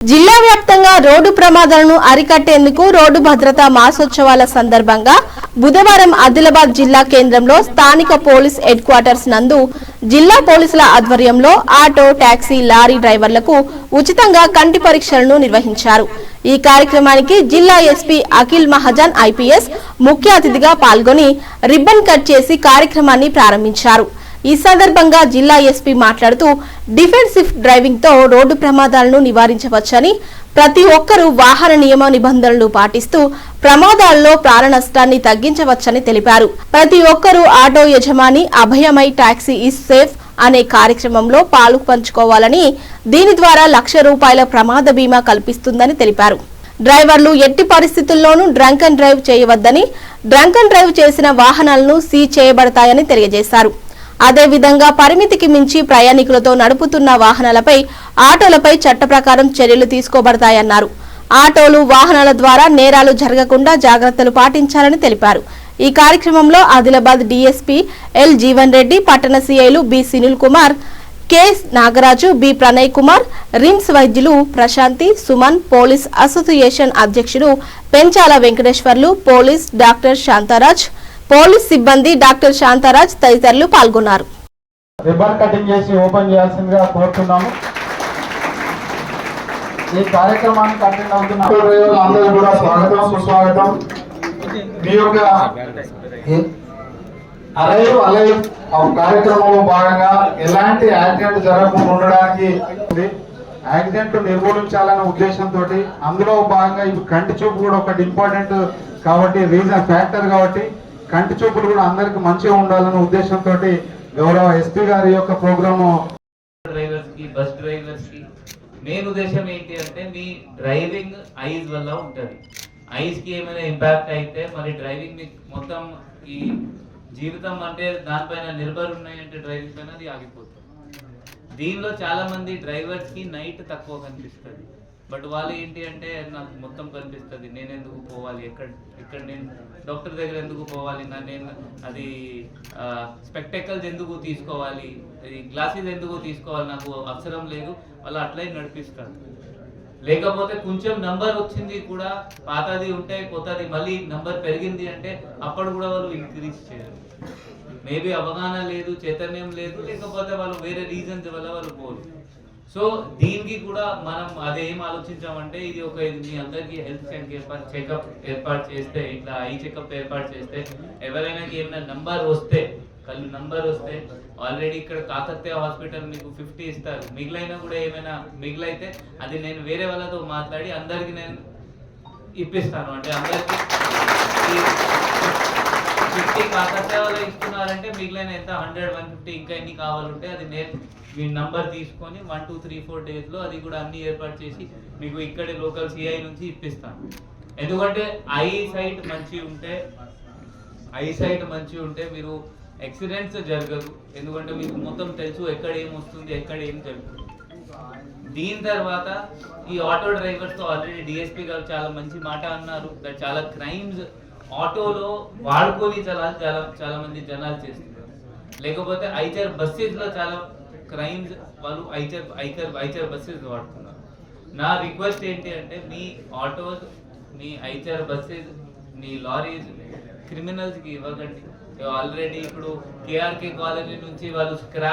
జిల్లా వ్యాప్తంగా రోడ్డు ప్రమాదాలను అరికట్టేందుకు రోడ్డు భద్రతా మాసోత్సవాల సందర్భంగా బుధవారం ఆదిలాబాద్ జిల్లా కేంద్రంలో స్థానిక పోలీస్ హెడ్ క్వార్టర్స్ నందు జిల్లా పోలీసుల ఆధ్వర్యంలో ఆటో టాక్సీ లారీ డ్రైవర్లకు ఉచితంగా కంటి పరీక్షలను నిర్వహించారు. ఈ కార్యక్రమానికి జిల్లా ఎస్పీ అఖిల్ మహాజన్ ఐపీఎస్ ముఖ్య అతిథిగా పాల్గొని రిబ్బన్ కట్ చేసి కార్యక్రమాన్ని ప్రారంభించారు. ఈ సందర్భంగా జిల్లా ఎస్పీ మాట్లాడుతూ డిఫెన్సివ్ డ్రైవింగ్తో రోడ్డు ప్రమాదాలను నివారించవచ్చని ప్రతి ఒక్కరూ వాహన నియమ నిబంధనలు పాటిస్తూ ప్రమాదాల్లో ప్రాణ నష్టాన్ని తగ్గించవచ్చని తెలిపారు. ప్రతి ఒక్కరూ ఆటో యజమాని అభయమై టాక్సీ ఈజ్ సేఫ్ అనే కార్యక్రమంలో పాలు పంచుకోవాలని దీని ద్వారా లక్ష రూపాయల ప్రమాద బీమా కల్పిస్తుందని తెలిపారు. డ్రైవర్లు ఎట్టి పరిస్థితుల్లోనూ డ్రంక్ అండ్ డ్రైవ్ చేయవద్దని డ్రంక్ అండ్ డ్రైవ్ చేసిన వాహనాలను సీజ్ చేయబడతాయని తెలియజేశారు. అదేవిధంగా పరిమితికి మించి ప్రయాణికులతో నడుపుతున్న వాహనాలపై ఆటోలపై చట్ట ప్రకారం చర్యలు తీసుకోబడతాయన్నారు. ఆటోలు వాహనాల ద్వారా నేరాలు జరగకుండా జాగ్రత్తలు పాటించాలని తెలిపారు. ఈ కార్యక్రమంలో ఆదిలాబాద్ డీఎస్పీ ఎల్ జీవన్ రెడ్డి పట్టణ సీఐలు B Sunil Kumar K Nagaraju B Pranay Kumar RIMS వైద్యులు ప్రశాంతి సుమన్ పోలీస్ అసోసియేషన్ అధ్యక్షుడు Penchala Venkateshwarlu police doctor Shantharaj police సిబ్బంది డాక్టర్ శాంతారాజ్ తదితరులు పాల్గొన్నారు. రిబ్బన్ కటింగ్ చేసి ఓపెన్ చేయాల్సిందిగా కోరుతున్నాము. ఈ కార్యక్రమానికి అటెండ్ అవుతున్న అందరూ కూడా స్వాగతం సుస్వాగతం. మీ యొక్క అలైవ్ అలైవ్ కార్యక్రమంలో భాగంగా ఎలాంటి యాక్సిడెంట్ జరగకుండా ఉండడానికి యాక్సిడెంట్ నిర్మూలించాలనే ఉద్దేశంతో అందులో భాగంగా ఇప్పుడు కంటి చూపు కూడా ఒకటి ఇంపార్టెంట్ కాబట్టి రీజన్ ఫ్యాక్టర్ కాబట్టి కంటి చూపులు కూడా అందరికి మంచిగా ఉండాలనే ఉద్దేశంతో గౌరవ ఎస్పీ గారి యొక్క ప్రోగ్రాము. డ్రైవర్స్కి బస్ డ్రైవర్స్కి మెయిన్ ఉద్దేశం ఏంటి అంటే మీ డ్రైవింగ్ ఐస్ వల్ల ఉంటుంది. ఐస్కి ఏమైనా ఇంపాక్ట్ అయితే మరి డ్రైవింగ్ మీకు మొత్తం ఈ జీవితం అంటే దానిపైన నిర్భర్ ఉన్నాయంటే డ్రైవింగ్ పైన అది ఆగిపోతుంది. దీనిలో చాలా మంది డ్రైవర్స్కి నైట్ తక్కువ కనిపిస్తుంది. బట్ వాళ్ళు ఏంటి అంటే నాకు మొత్తం కనిపిస్తుంది నేను ఎందుకు పోవాలి? ఎక్కడ ఇక్కడ నేను డాక్టర్ దగ్గర ఎందుకు పోవాలి? నా నేను అది స్పెక్టెకల్స్ ఎందుకు తీసుకోవాలి? గ్లాసెస్ ఎందుకు తీసుకోవాలి? నాకు అవసరం లేదు. వాళ్ళు అట్లే నడిపిస్తారు. లేకపోతే కొంచెం నంబర్ వచ్చింది కూడా పాతది ఉంటే కొత్తది మళ్ళీ నంబర్ పెరిగింది అంటే అప్పుడు కూడా వాళ్ళు ఇంక్రీజ్ చేయరు. మేబీ అవగాహన లేదు చైతన్యం లేదు లేకపోతే వాళ్ళు వేరే రీజన్స్ వల్ల వాళ్ళు పోరు. సో దీనికి కూడా మనం అదేం ఆలోచించామంటే ఇది ఒక ఇది మీ అందరికి హెల్త్ ఏర్పాటు చెకప్ ఏర్పాటు చేస్తే ఇట్లా ఐ చెకప్ ఏర్పాటు చేస్తే ఎవరైనా ఏమైనా నంబర్ వస్తే కళ్ళు నంబర్ వస్తే ఆల్రెడీ ఇక్కడ కాకతీయ హాస్పిటల్ మీకు ఫిఫ్టీ ఇస్తారు. మిగిలిన కూడా ఏమైనా మిగిలైతే అది నేను వేరే వాళ్ళతో మాట్లాడి అందరికి నేను ఇప్పిస్తాను. అంటే అందరికి ఫిఫ్టీ కాకతీయ వాళ్ళు ఇస్తున్నారంటే మిగిలిన ఎంత? హండ్రెడ్ వన్ ఫిఫ్టీ ఇంకా ఎన్ని కావాలంటే అది నేను మీ నంబర్ తీసుకొని వన్ టూ త్రీ ఫోర్ డేస్లో అది కూడా అన్ని ఏర్పాటు చేసి మీకు ఇక్కడే లోకల్ సిఐ నుంచి ఇప్పిస్తాను. ఎందుకంటే ఐ సైట్ మంచి ఉంటే ఐ సైట్ మంచి ఉంటే మీరు యాక్సిడెంట్స్ జరగదు. ఎందుకంటే మీకు మొత్తం తెలుసు ఎక్కడ ఏం వస్తుంది ఎక్కడ ఏం జరుగుతుంది దీని తర్వాత ఈ ఆటో డ్రైవర్స్తో ఆల్రెడీ డిఎస్పీ గారు చాలా మంచి మాట అన్నారు. దట్ చాలా క్రైమ్స్ ఆటోలో వాడుకొని చాలా చాలా చాలా మంది జనాలు చేస్తున్నారు. లేకపోతే ఐచర్ బస్సెస్లో చాలా క్రైమ్స్ వాళ్ళు ఐచర్ ఐచర్ ఐచర్ బస్సెస్ వాడుతున్నారు. నా రిక్వెస్ట్ ఏంటి అంటే మీ ఆటోస్ మీ ఐచర్ బస్సెస్ మీ లారీస్ క్రిమినల్స్కి ఇవ్వకండి. ఆల్రెడీ ఇప్పుడు కేఆర్కే కాలనీ నుంచి వాళ్ళు స్క్రాప్